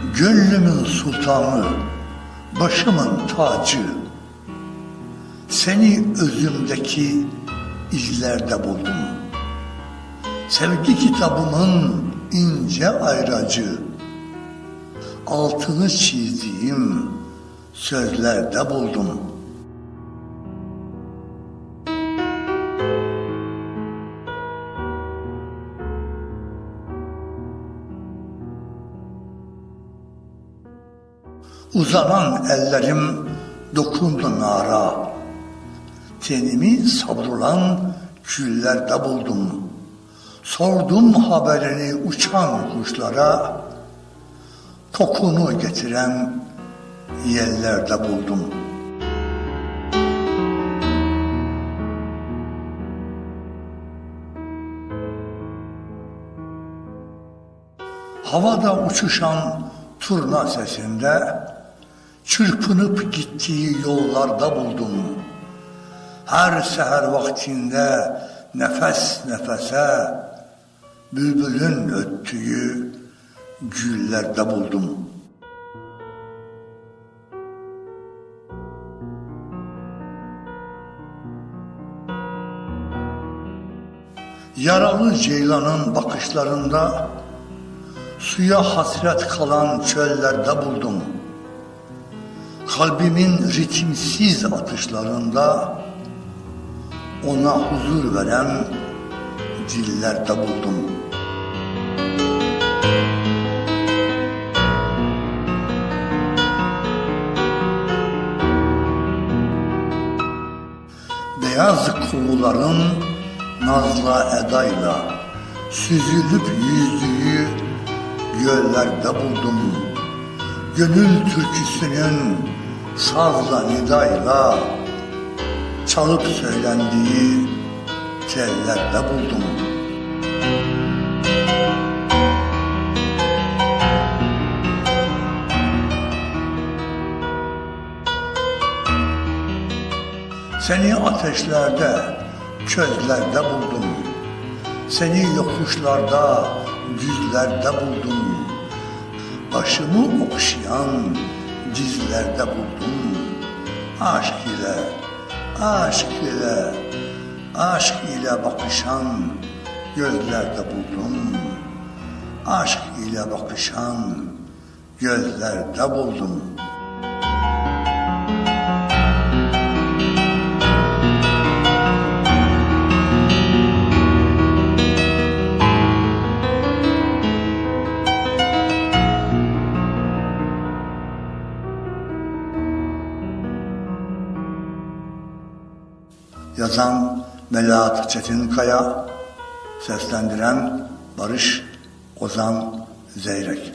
Gönlümün sultanı, başımın tacı. Seni özümdeki izlerde buldum. Sevgi kitabımın ince ayracı. Altını çizdiğim sözlerde buldum. Uzanan ellerim dokundu nara. Tenimi savrulan küllerde buldum. Sordum haberini uçan kuşlara. Kokunu getiren yerlerde buldum. Havada uçuşan turna sesinde çırpınıp gittiği yollarda buldum. Her seher vaktinde nefes nefese bülbülün öttüğü güllerde buldum. Yaralı ceylanın bakışlarında Suya hasret kalan çöllerde buldum. Kalbimin ritimsiz atışlarında ona huzur veren dillerde buldum. Beyaz kuğuların nazla edayla süzülüp yüzdüğü göllerde buldum. Gönül türküsünün sazla nidayla çalıp söylendiği tellerde buldum. Seni ateşlerde, çözlerde buldum. Seni yokuşlarda, düzlerde buldum. Başımı okşayan dizlerde buldum. Aşk ile, aşk ile, aşk ile bakışan gözlerde buldum. Aşk ile bakışan gözlerde buldum. Yazan Melahat Çetinkaya, seslendiren Barış Ozan Zeyrek.